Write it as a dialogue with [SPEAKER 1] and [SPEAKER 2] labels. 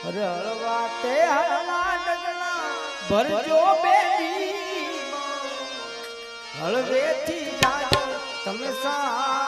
[SPEAKER 1] અરે હળવા તે હળવા ડગલા ભરજો બેટી હળવેથી જાજો તમે સા